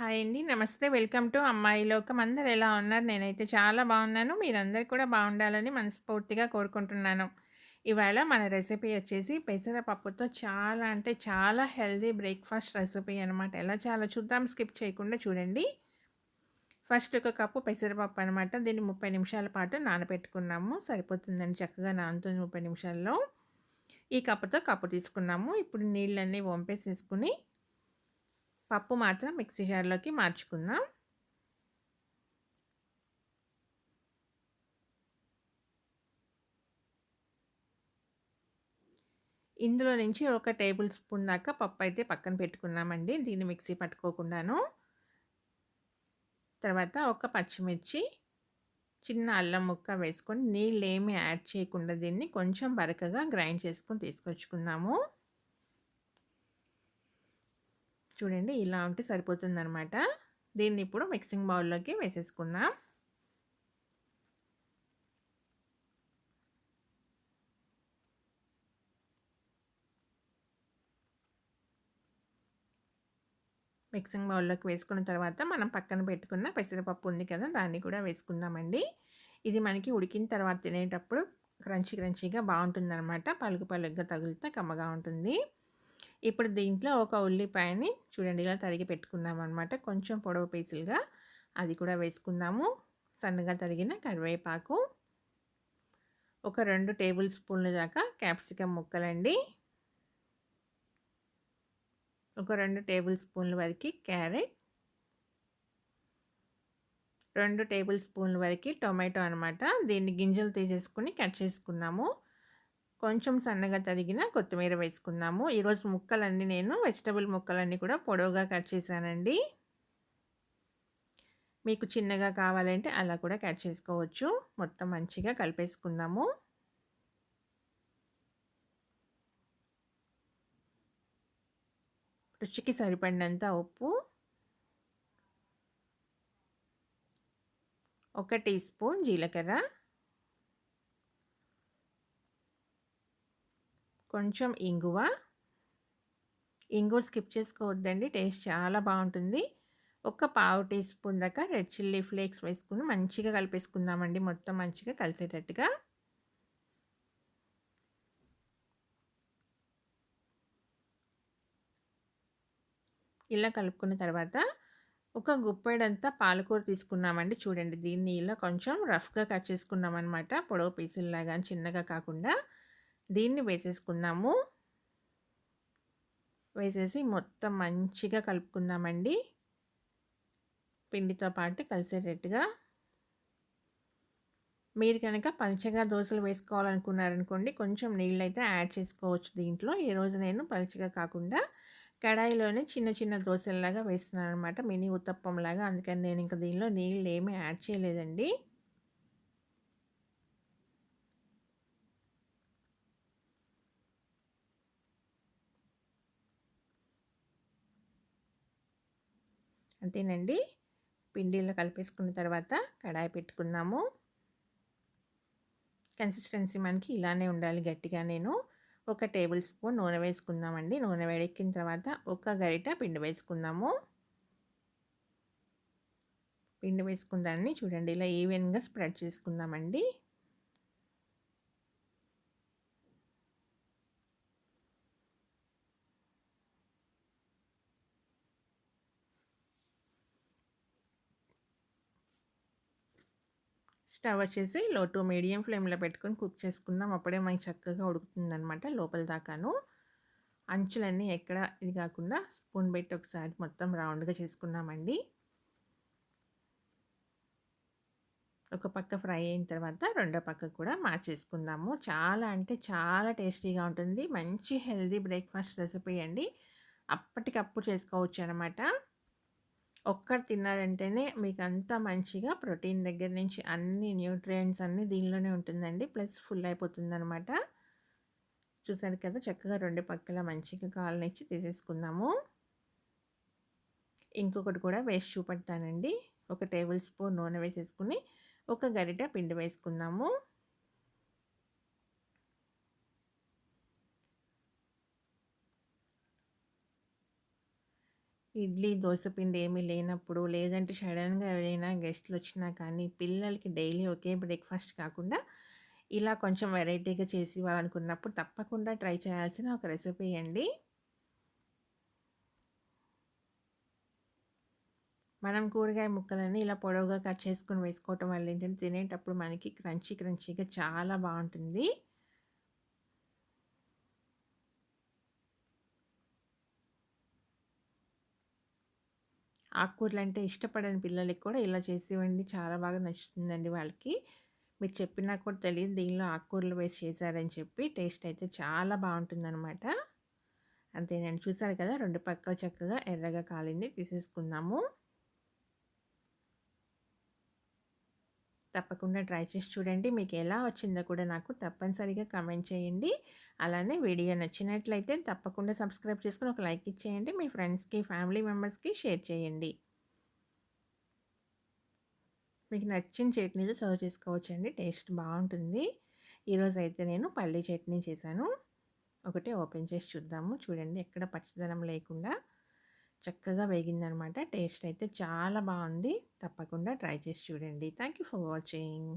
Hi అండి. నమస్తే. Welcome to అమ్మాయి లోకం. అందరు ఎలా ఉన్నారు? నేనైతే చాలా బాగున్నాను. మీరందరు కూడా బాగుండాలని మనస్ఫూర్తిగా కోరుకుంటున్నాను. ఇవాళ మన రెసిపీ వచ్చేసి పెసరపప్పుతో చాలా అంటే చాలా హెల్దీ బ్రేక్‌ఫాస్ట్ రెసిపీ అనమాట. ఎలా చాలా చూద్దాం. స్కిప్ చేయకుండా చూడండి. ఫస్ట్ ఒక కప్పు పెసరపప్పు అనమాట. దీన్ని 30 నిమిషాల పాటు నానబెట్టుకున్నాము. సరిపోతుందండి చక్కగా నానుతుంది 30 నిమిషాల్లో. ఈ కప్పుతో కప్పు తీసుకున్నాము. ఇప్పుడు నీళ్ళన్నీ వంపేసేసుకుని పప్పు మాత్రం మిక్సీ జార్‌లోకి మార్చుకుందాం. ఇందులో నుంచి ఒక టేబుల్ స్పూన్ దాకా పప్పు అయితే పక్కన పెట్టుకున్నామండి. దీన్ని మిక్సీ పట్టుకోకుండాను. తర్వాత ఒక పచ్చిమిర్చి, చిన్న అల్లం ముక్క వేసుకొని నీళ్ళు ఏమీ యాడ్ చేయకుండా దీన్ని కొంచెం బరకగా గ్రైండ్ చేసుకొని తీసుకొచ్చుకుందాము. చూడండి ఇలా ఉంటే సరిపోతుందనమాట. దీన్ని ఇప్పుడు మిక్సింగ్ బౌల్‌లోకి వేసేసుకుందాం. మిక్సింగ్ బౌల్‌లోకి వేసుకున్న తర్వాత మనం పక్కన పెట్టుకున్న పెసరపప్పు ఉంది కదా! దాన్ని కూడా వేసుకుందామండి. ఇది మనకి ఉడికిన తర్వాత తినేటప్పుడు క్రంచీ క్రంచీగా బావుంటుందనమాట. పలుకు పలుగ్గా తగులుతా కమ్మగా ఉంటుంది. ఇప్పుడు దీంట్లో ఒక ఉల్లిపాయని చూడండి ఇలా తరిగి పెట్టుకున్నామనమాట. కొంచెం పొడవు పీసులుగా అది కూడా వేసుకుందాము. సన్నగా తరిగిన కరివేపాకు, ఒక రెండు టేబుల్ స్పూన్ల దాకా క్యాప్సికమ్ ముక్కలండి. ఒక రెండు టేబుల్ స్పూన్ల వరకు క్యారెట్. రెండు టేబుల్ స్పూన్ల వరకు టొమాటో అనమాట. దీన్ని గింజలు తీసేసుకొని కట్ చేసుకున్నాము. కొంచెం సన్నగా తరిగిన కొత్తిమీర వేసుకుందాము. ఈరోజు ముక్కలన్నీ నేను వెజిటబుల్ ముక్కలన్నీ కూడా పొడవుగా కట్ చేశానండి. మీకు చిన్నగా కావాలంటే అలా కూడా కట్ చేసుకోవచ్చు. మొత్తం మంచిగా కలిపేసుకుందాము. రుచికి సరిపడినంత ఉప్పు. ఒక టీ స్పూన్ జీలకర్ర. కొంచెం ఇంగువ. ఇంగువ స్కిప్ చేసుకోవద్దండి. టేస్ట్ చాలా బాగుంటుంది ఒక పావు టీ స్పూన్ దాకా రెడ్ చిల్లీ ఫ్లేక్స్ వేసుకొని మంచిగా కలిపేసుకుందామండి. మొత్తం మంచిగా కలిసేటట్టుగా. ఇలా కలుపుకున్న తర్వాత ఒక గుప్పెడంతా పాలకూర తీసుకున్నామండి. చూడండి దీన్ని ఇలా కొంచెం రఫ్‌గా కట్ చేసుకున్నామనమాట. పొడవు పీసుల్లాగా చిన్నగా కాకుండా. దీన్ని వేసేసుకుందాము. వేసేసి మొత్తం మంచిగా కలుపుకుందామండి. పిండితో పాటు కలిసేటట్టుగా. మీరు కనుక పల్చగా దోశలు వేసుకోవాలనుకున్నారనుకోండి కొంచెం నీళ్ళైతే యాడ్ చేసుకోవచ్చు దీంట్లో. ఈరోజు నేను పలచగా కాకుండా కడాయిలోనే చిన్న చిన్న దోసలాగా వేస్తున్నాను అనమాట మినీ ఉత్తప్పంలాగా. అందుకని నేను ఇంకా దీనిలో నీళ్ళు ఏమీ యాడ్ చేయలేదండి. అంతేనండి. పిండిలో కలిపేసుకున్న తర్వాత కడాయి పెట్టుకున్నాము కన్సిస్టెన్సీ మనకి ఇలానే ఉండాలి గట్టిగా నేను. ఒక టేబుల్ స్పూన్ నూనె వేసుకుందామండి. నూనె వేడెక్కిన తర్వాత ఒక గరిట పిండి వేసుకుందాము. పిండి వేసుకున్న దాన్ని చూడండి ఇలా ఈవెన్‌గా స్ప్రెడ్ చేసుకుందామండి. స్టవ్ వచ్చేసి లో టు మీడియం ఫ్లేమ్‌లో పెట్టుకొని కుక్ చేసుకుందాం. అప్పుడే మనకి చక్కగా ఉడుకుతుందనమాట లోపల దాకాను. అంచులన్నీ ఎక్కడ ఇది కాకుండా స్పూన్ పెట్టి ఒకసారి మొత్తం రౌండ్‌గా చేసుకున్నామండి. ఒక పక్క ఫ్రై అయిన తర్వాత రెండో పక్క కూడా మార్చేసుకుందాము. చాలా అంటే చాలా టేస్టీగా ఉంటుంది. మంచి హెల్దీ బ్రేక్‌ఫాస్ట్ రెసిపీ అండి. అప్పటికప్పుడు చేసుకోవచ్చు అనమాట. ఒక్కటి తిన్నారంటేనే మీకు అంతా మంచిగా ప్రోటీన్ దగ్గర నుంచి అన్ని న్యూట్రియంట్స్ అన్నీ దీనిలోనే ఉంటుందండి. ప్లస్ ఫుల్ అయిపోతుందనమాట. చూసారు కదా! చక్కగా రెండు పక్కల మంచిగా కాలనిచ్చి తీసేసుకుందాము. ఇంకొకటి కూడా వేసి చూపెడతానండి. ఒక టేబుల్ స్పూన్ నూనె వేసేసుకొని ఒక గరిటె పిండి వేసుకుందాము. ఇడ్లీ, దోశ పిండి ఏమీ లేనప్పుడు, లేదంటే సడన్గా ఎవరైనా గెస్ట్‌లొచ్చినా కానీ, పిల్లలకి డైలీ ఒకే బ్రేక్‌ఫాస్ట్ కాకుండా, ఇలా కొంచెం వెరైటీగా చేసి ఇవ్వాలనుకున్నప్పుడు తప్పకుండా ట్రై చేయాల్సిన ఒక రెసిపీ అండి. మనం కూరగాయ ముక్కలని ఇలా పొడవుగా కట్ చేసుకుని వేసుకోవటం వల్ల ఏంటంటే, తినేటప్పుడు మనకి క్రంచీ క్రంచీగా చాలా బాగుంటుంది ఆకుకూరలు అంటే ఇష్టపడని పిల్లలకి కూడా ఇలా చేసి ఇవ్వండి. చాలా బాగా నచ్చుతుందండి వాళ్ళకి. మీరు చెప్పినా కూడా తెలియదు దీనిలో ఆకుకూరలు వేసి చేశారని చెప్పి. టేస్ట్ అయితే చాలా బాగుంటుందన్నమాట అంతేనండి. చూసారు కదా! రెండు పక్కలు చక్కగా ఎర్రగా కాలింది. తీసేసుకుందాము. తప్పకుండా ట్రై చేసి చూడండి. మీకు ఎలా వచ్చిందో కూడా నాకు తప్పనిసరిగా కమెంట్ చేయండి. అలానే వీడియో నచ్చినట్లయితే తప్పకుండా సబ్స్క్రైబ్ చేసుకొని ఒక లైక్ ఇచ్చేయండి. మీ ఫ్రెండ్స్‌కి, ఫ్యామిలీ మెంబర్స్‌కి షేర్ చేయండి. మీకు నచ్చిన చట్నీతో సర్వ్ చేసుకోవచ్చండి. టేస్ట్ బాగుంటుంది ఈరోజు అయితే నేను పల్లీ చట్నీ చేశాను. ఒకటి ఓపెన్ చేసి చూద్దాము. చూడండి ఎక్కడ పచ్చదనం లేకుండా చక్కగా వేగిందనమాట. టేస్ట్ అయితే చాలా బాగుంది తప్పకుండా ట్రై చేసి చూడండి. Thank you for watching.